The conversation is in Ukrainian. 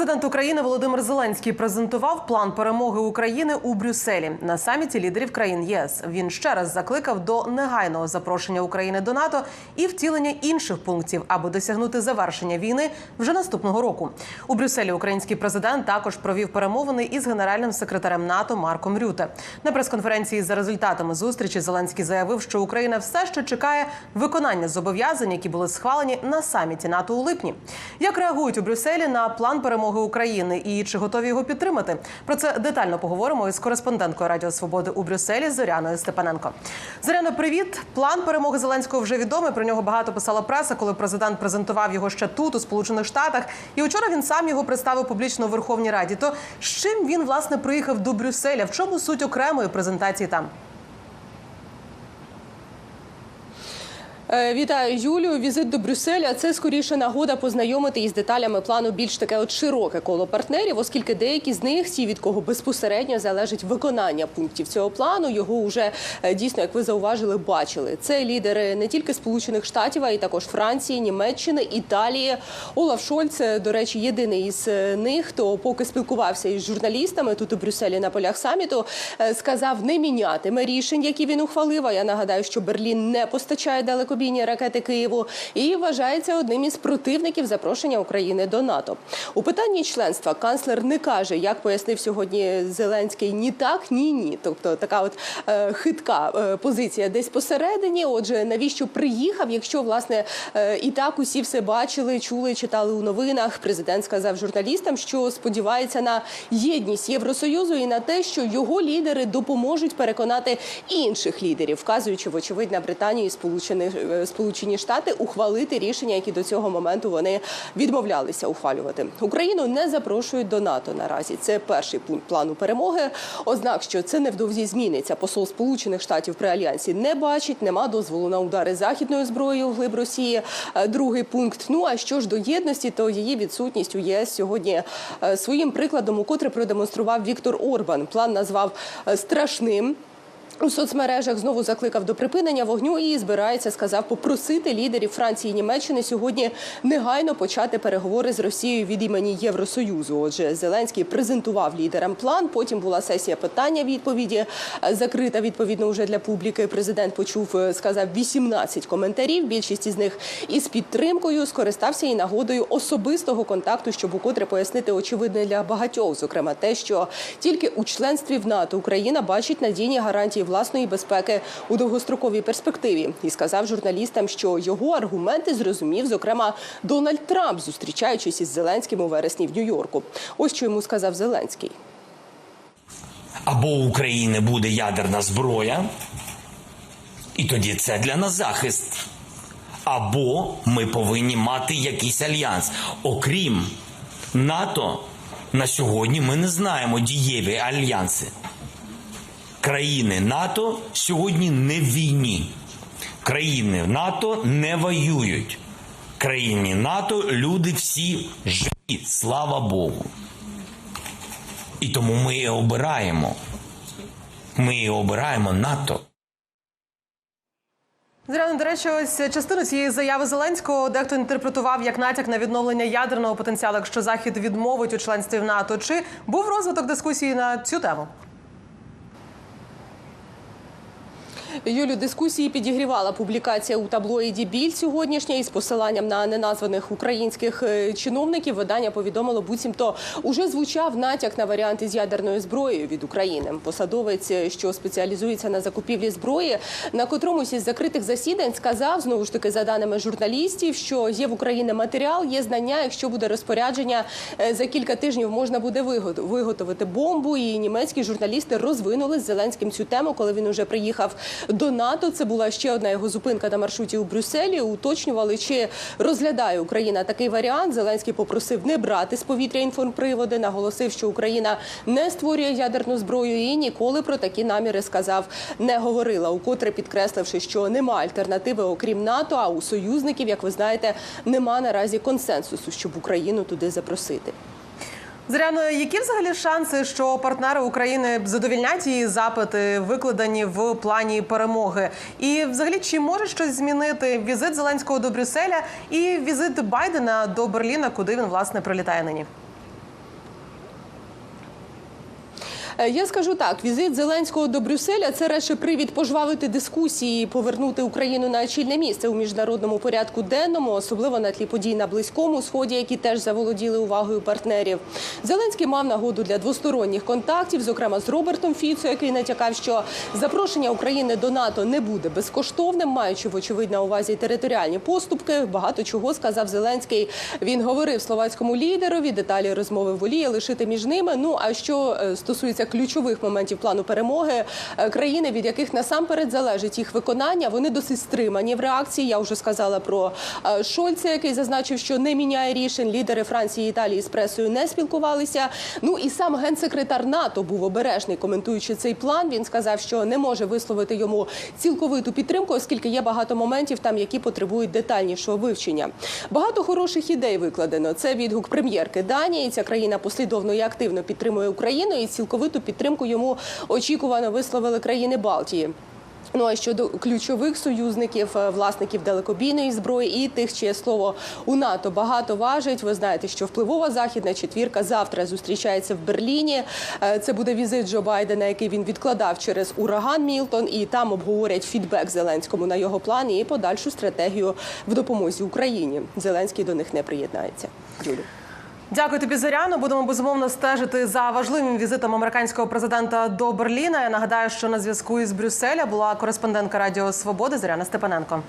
Президент України Володимир Зеленський презентував план перемоги України у Брюсселі на саміті лідерів країн ЄС. Він ще раз закликав до негайного запрошення України до НАТО і втілення інших пунктів, аби досягнути завершення війни вже наступного року. У Брюсселі український президент також провів перемовини із генеральним секретарем НАТО Марком Рюте. На прес-конференції за результатами зустрічі Зеленський заявив, що Україна все ще чекає виконання зобов'язань, які були схвалені на саміті НАТО у липні. Як реагують у Брюсселі на план перемоги України і чи готові його підтримати? Про це детально поговоримо із кореспонденткою Радіо Свободи у Брюсселі Зоряною Степаненко. Зоряно, привіт! План перемоги Зеленського вже відомий. Про нього багато писала преса, коли президент презентував його ще тут, у Сполучених Штатах. І вчора він сам його представив публічно у Верховній Раді. То з чим він власне приїхав до Брюсселя? В чому суть окремої презентації там? Вітаю Юлію. Візит до Брюсселя це скоріше нагода познайомити із деталями плану більш таке от широке коло партнерів, оскільки деякі з них, ті від кого безпосередньо залежить виконання пунктів цього плану, його вже е, дійсно, як ви зауважили, бачили. Це лідери не тільки Сполучених Штатів, а й також Франції, Німеччини, Італії. Олаф Шольц, е, до речі, єдиний із е, них, хто поки спілкувався із журналістами тут у Брюсселі на полях саміту, е, сказав не мінятиме рішень, які він ухвалив. А я нагадаю, що Берлін не постачає далекобійні ракети Києву і вважається одним із противників запрошення України до НАТО. У питанні членства канцлер не каже, як пояснив сьогодні Зеленський ні так, ні ні. Тобто така от е, хитка е, позиція десь посередині. Отже, навіщо приїхав, якщо власне е, і так усі все бачили, чули, читали у новинах. Президент сказав журналістам, що сподівається на єдність Євросоюзу і на те, що його лідери допоможуть переконати інших лідерів, вказуючи вочевидь на Британію і Сполучених Сполучені Штати ухвалити рішення, які до цього моменту вони відмовлялися ухвалювати. Україну не запрошують до НАТО наразі. Це перший пункт плану перемоги. Ознак, що це невдовзі зміниться. Посол Сполучених Штатів при альянсі не бачить, нема дозволу на удари західною зброєю в глиб Росії. Е, Другий пункт. Ну а що ж до єдності, то її відсутність у ЄС сьогодні е, своїм прикладом, укотре продемонстрував Віктор Орбан. План назвав е, страшним. У соцмережах знову закликав до припинення вогню і збирається, сказав, попросити лідерів Франції і Німеччини сьогодні негайно почати переговори з Росією від імені Євросоюзу. Отже, Зеленський презентував лідерам план. Потім була сесія питання відповіді е, закрита відповідно вже для публіки. Президент почув, е, сказав 18 коментарів. Більшість із них із підтримкою скористався і нагодою особистого контакту, щоб укотре пояснити очевидне для багатьох, зокрема те, що тільки у членстві в НАТО Україна бачить надійні гарантії власної безпеки у довгостроковій перспективі, і сказав журналістам, що його аргументи зрозумів, зокрема Дональд Трамп, зустрічаючись із Зеленським у вересні в Нью-Йорку. Ось що йому сказав Зеленський. Або у України буде ядерна зброя, і тоді це для нас захист. Або ми повинні мати якийсь альянс. Окрім НАТО, на сьогодні ми не знаємо дієві альянси. Країни НАТО сьогодні не в війні. Країни НАТО не воюють. Країни НАТО люди всі живі, слава Богу. І тому ми і обираємо. Ми і обираємо НАТО. Зряно, до речі, ось частину цієї заяви Зеленського дехто інтерпретував як натяк на відновлення ядерного потенціалу, якщо захід відмовить у членстві в НАТО. Чи був розвиток дискусії на цю тему? Юлю дискусії підігрівала публікація у таблоїді Біль сьогоднішня із посиланням на неназваних українських е, чиновників. Видання повідомило, буцімто уже звучав натяк на варіанти з ядерною зброєю від України. Посадовець, е, що спеціалізується на закупівлі зброї, на котромусь із закритих засідань сказав знову ж таки за даними журналістів, що є в Україні матеріал, є знання. Якщо буде розпорядження е, за кілька тижнів, можна буде вигот- виготовити бомбу. І німецькі журналісти розвинули з Зеленським цю тему, коли він уже приїхав до НАТО. Це була ще одна його зупинка на маршруті у Брюсселі. Уточнювали, чи розглядає Україна такий варіант. Зеленський попросив не брати з повітря інформприводи. Наголосив, що Україна не створює ядерну зброю і ніколи про такі наміри сказав не говорила. Укотре підкресливши, що нема альтернативи окрім НАТО. А у союзників, як ви знаєте, нема наразі консенсусу, щоб Україну туди запросити. Зряно, які взагалі шанси, що партнери України задовільнять її запити, викладені в плані перемоги? І взагалі чи може щось змінити візит Зеленського до Брюсселя і візит Байдена до Берліна, куди він власне прилітає нині? Е, Я скажу так: візит Зеленського до Брюсселя це радше привід пожвавити дискусії, і повернути Україну на очільне місце у міжнародному порядку денному, особливо на тлі подій на близькому сході, які теж заволоділи увагою партнерів. Зеленський мав нагоду для двосторонніх контактів, зокрема з Робертом Фіцо, який натякав, що запрошення України до НАТО не буде безкоштовним, маючи вочевидь на увазі територіальні поступки. Багато чого сказав Зеленський. Він говорив словацькому лідерові. Деталі розмови воліє лишити між ними. Ну а що е, стосується ключових моментів плану перемоги, е, країни, від яких насамперед залежить їх виконання, вони досить стримані в реакції. Я вже сказала про е, Шольца, який зазначив, що не міняє рішень. Лідери Франції і Італії з пресою не спілкувалися. Ну і сам генсекретар НАТО був обережний, коментуючи цей план. Він сказав, що не може висловити йому цілковиту підтримку, оскільки є багато моментів там, які потребують детальнішого вивчення. Багато хороших ідей викладено. Це відгук прем'єрки Данії. Ця країна послідовно і активно підтримує Україну, і цілковиту підтримку йому очікувано висловили країни Балтії. Ну а щодо ключових союзників, е, власників далекобійної зброї і тих, чиє слово у НАТО багато важить. Ви знаєте, що впливова західна четвірка завтра зустрічається в Берліні. Е, Це буде візит Джо Байдена, який він відкладав через ураган Мілтон, і там обговорять фідбек Зеленському на його план і подальшу стратегію в допомозі Україні. Зеленський до них не приєднається. Юлю. Дякую тобі, Зоряно. Будемо безумовно стежити за важливим візитом американського президента до Берліна. Я нагадаю, що на зв'язку із Брюсселя була кореспондентка Радіо Свободи Зоряна Степаненко.